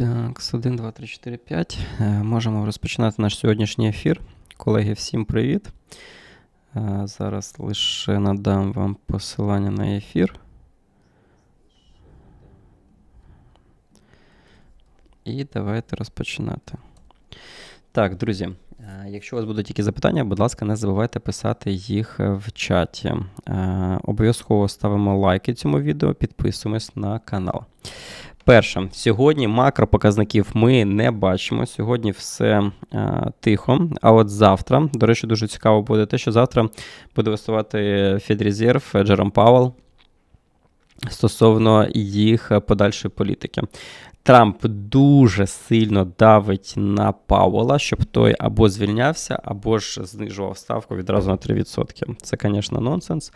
Так, з 1, 2, 3, 4, 5. Е, Можемо розпочинати наш сьогоднішній ефір. Колеги, всім привіт. Е, Зараз лише надам вам посилання на ефір. І давайте розпочинати. Так, друзі, якщо у вас будуть які запитання, будь ласка, не забувайте писати їх в чаті. Е, Обов'язково ставимо лайки цьому відео, підписуємось на канал. Перше, сьогодні макропоказників ми не бачимо. Сьогодні все е, тихо. А от завтра, до речі, дуже цікаво буде те, що завтра буде виступати Федрезерв Джером Пауел стосовно їх подальшої політики. Трамп дуже сильно давить на Пауела, щоб той або звільнявся, або ж знижував ставку відразу на 3%. Це, звісно, нонсенс.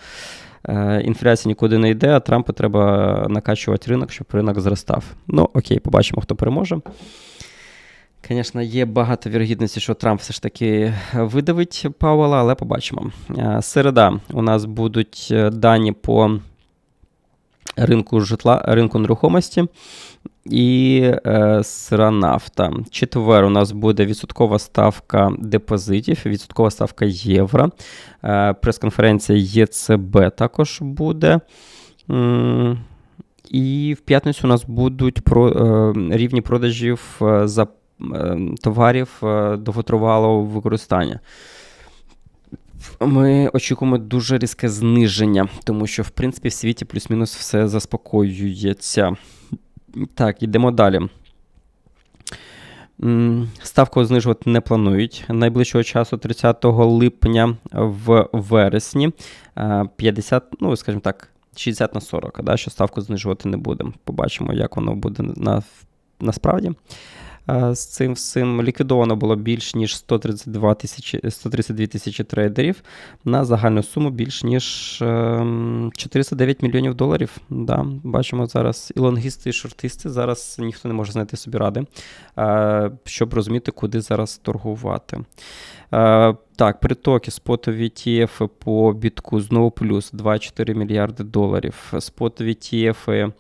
Е, Інфляція нікуди не йде, а Трампу треба накачувати ринок, щоб ринок зростав. Ну, окей, побачимо, хто переможе. Звісно, є багато вірогідності, що Трамп все ж таки видавить Пауела, але побачимо. Е, Середа у нас будуть е, дані по ринку житла, ринку нерухомості і е, сиранафта. Четвер у нас буде відсоткова ставка депозитів, відсоткова ставка євро. Е, прес-конференція ЄЦБ також буде. М, І в п'ятницю у нас будуть про, е, рівні продажів е, за е, товарів е, довготривалого використання. Ми очікуємо дуже різке зниження, тому що, в принципі, в світі плюс-мінус все заспокоюється. Так, йдемо далі. Ставку знижувати не планують найближчого часу, 30 липня в вересні. е, 50, ну, скажімо так, 60 на 40, да, що ставку знижувати не будемо. Побачимо, як воно буде на, насправді. З цим всім ліквідовано було більш ніж 132 тисячі, 132 тисячі трейдерів на загальну суму більш ніж ем, 409 мільйонів доларів. Да, бачимо зараз і лонгісти, і шортисти. Зараз ніхто не може знайти собі ради, е, щоб розуміти, куди зараз торгувати. Е, Так, притоки спотові ETF по бітку знову плюс 2,4 мільярди доларів. Спотові ETF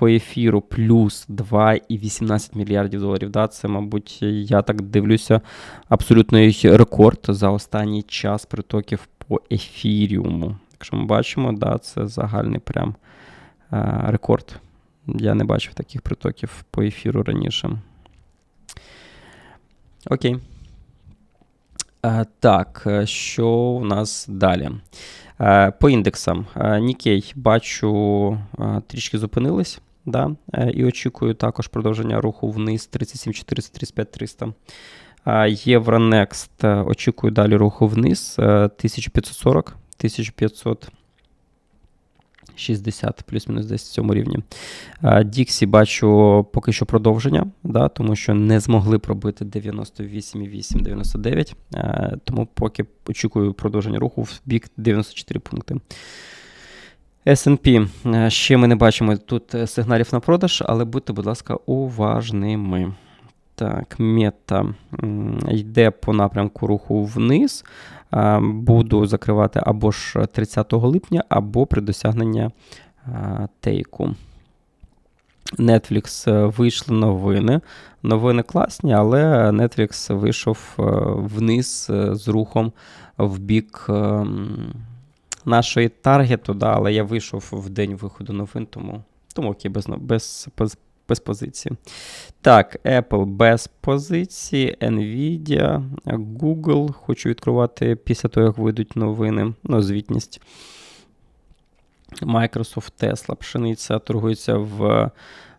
по ефіру плюс 2,18 мільярдів доларів. Да, Це, мабуть, я так дивлюся, абсолютний рекорд за останній час притоків по ефіріуму. Якщо ми бачимо, да, це загальний прям е, рекорд. Я не бачив таких притоків по ефіру раніше. Окей. Е, так, е, що у нас далі? Е, По індексам. Е, Нікей, бачу, трішки зупинились. Да? е, І очікую також продовження руху вниз 37 400, 35 300. Е, Євронекст, е, очікую далі руху вниз е, 1540, 1560, плюс-мінус десь в цьому рівні. Діксі бачу поки що продовження, да, тому що не змогли пробити 98,8, 99. е, Тому поки очікую продовження руху в бік 94 пункти. S&P. Е, Ще ми не бачимо тут е, сигналів на продаж, але будьте, будь ласка, уважними. Так, мета йде по напрямку руху вниз. Е, Буду закривати або ж 30 липня, або при досягненні тейку. Netflix вийшли новини. Новини класні, але Netflix вийшов вниз з рухом в бік ем, нашої таргету, да, але я вийшов в день виходу новин, тому, тому окей, без, без, без, без позиції. Так, Apple без позиції, Nvidia, Google хочу відкривати після того, як вийдуть новини, ну, звітність. Microsoft, Tesla, пшениця торгується в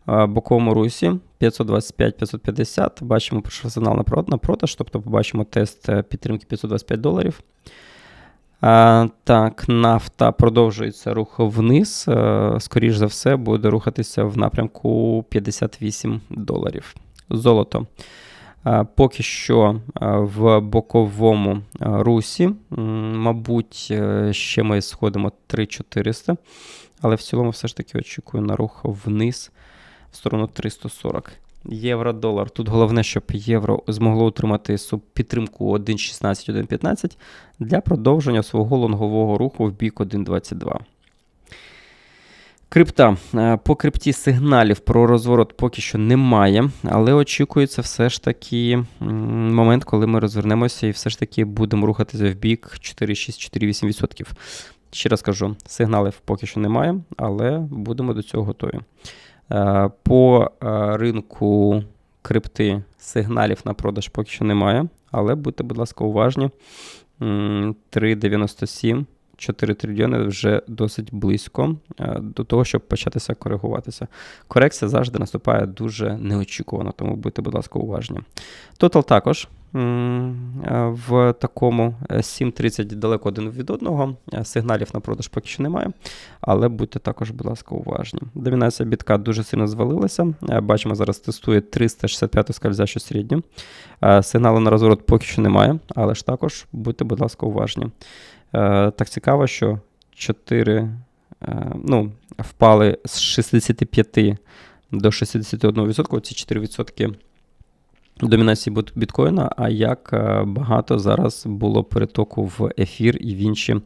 е, боковому русі 525-550. Бачимо пройшов сигнал на продаж, тобто побачимо тест е, підтримки 525 доларів. Так, нафта продовжується рух вниз. Е, Скоріш за все, буде рухатися в напрямку 58 доларів. Золото. Поки що в боковому русі. Мабуть, е, ще ми сходимо 3400, але в цілому все ж таки очікую на рух вниз в сторону 340. Євро-долар. Тут головне, щоб євро змогло утримати суб- підтримку 1.16-1.15 для продовження свого лонгового руху в бік 1.22. Крипта. Е, По крипті сигналів про розворот поки що немає, але очікується все ж таки момент, коли ми розвернемося і все ж таки будемо рухатися в бік 4,6-4,8%. Ще раз кажу, сигналів поки що немає, але будемо до цього готові. Е, По е, ринку крипти сигналів на продаж поки що немає, але будьте, будь ласка, уважні. М, 3,97. 4 трильйони вже досить близько е, до того, щоб початися коригуватися. Корекція завжди наступає дуже неочікувано, тому будьте, будь ласка, уважні. Total також е, в такому е, 7.30 далеко один від одного. Е, Сигналів на продаж поки що немає, але будьте також, будь ласка, уважні. Домінація бітка дуже сильно звалилася. Е, Бачимо, зараз тестує 365 скользящу середню. Е, Сигналу на розворот поки що немає, але ж також будьте, будь ласка, уважні. Е, Так цікаво, що 4 е, ну, впали з 65 до 61%. Ці 4% домінації біткоїна, а як е, багато зараз було перетоку в ефір і в інші е,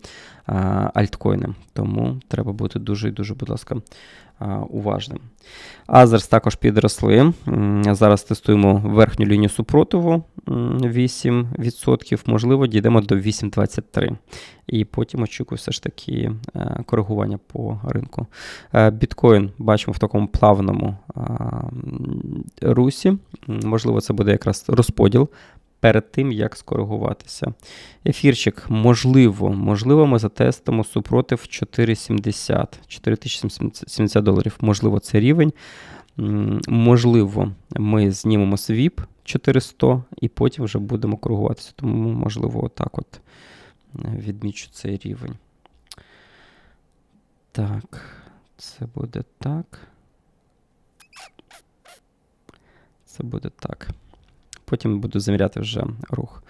альткоїни. Тому треба бути дуже і дуже, будь ласка, е, уважним. Азерс також підросли. Зараз тестуємо верхню лінію супротиву 8%, можливо, дійдемо до 8,23. І потім очікую все ж таки коригування по ринку. Біткоін бачимо в такому плавному русі. Можливо, це буде якраз розподіл перед тим, як скоригуватися. Ефірчик, можливо, можливо, ми затестимо супротив 4,70, 4070 доларів. Можливо, це рівень. Можливо, ми знімемо свіп 400 і потім вже будемо коригуватися. Тому, можливо, отак от е, відмічу цей рівень. Так, це буде так. Це буде так. Потім буду заміряти вже рух.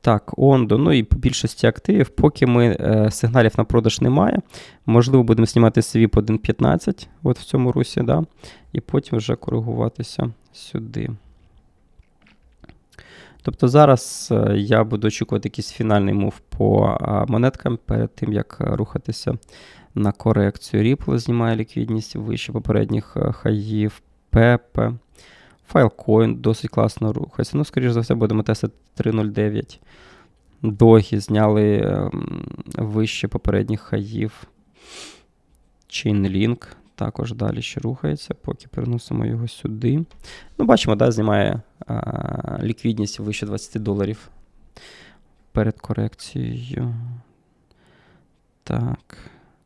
Так, Ондо, ну і по більшості активів, поки ми е, сигналів на продаж немає. Можливо, будемо знімати свіп 1.15 от в цьому русі, да? і потім вже коригуватися сюди. Тобто зараз е, я буду очікувати якийсь фінальний мув по монеткам перед тим, як рухатися на корекцію. Ripple знімає ліквідність вище попередніх е, хаїв, Pepe. Filecoin досить класно рухається. Ну, скоріш за все, будемо тестити 3.09. Догі зняли ем, вище попередніх хаїв. Chainlink також далі ще рухається, поки переносимо його сюди. Ну, бачимо, да, знімає а, ліквідність вище 20 доларів перед корекцією. Так.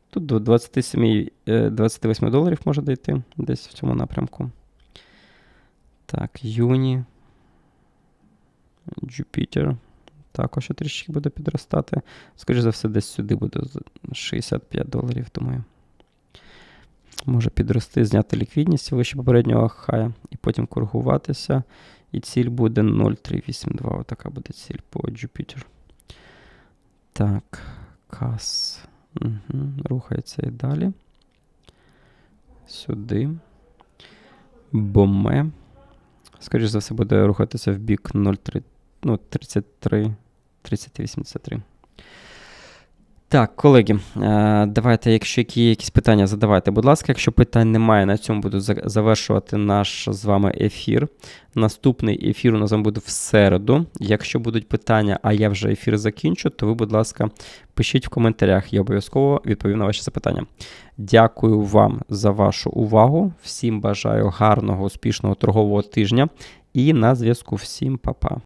Тут до 27, е, 28 доларів може дійти десь в цьому напрямку. Так, Юні. Jupiter. Також трішки буде підростати. Скоріше за все, десь сюди буде 65 доларів, думаю. Може підрости, зняти ліквідність вище попереднього хая і потім коригуватися. І ціль буде 0,382. Отака буде ціль по Jupiter. Так, кас. Угу. Рухається і далі. Сюди. Боме. Скоріше за все, буде рухатися в бік 0,33, ну, 33, 3083. Так, колеги, е, давайте, якщо є якісь питання, задавайте, будь ласка. Якщо питань немає, на цьому буду завершувати наш з вами ефір. Наступний ефір у нас буде в середу. Якщо будуть питання, а я вже ефір закінчу, то ви, будь ласка, пишіть в коментарях. Я обов'язково відповім на ваші запитання. Дякую вам за вашу увагу. Всім бажаю гарного, успішного торгового тижня. І на зв'язку всім па-па.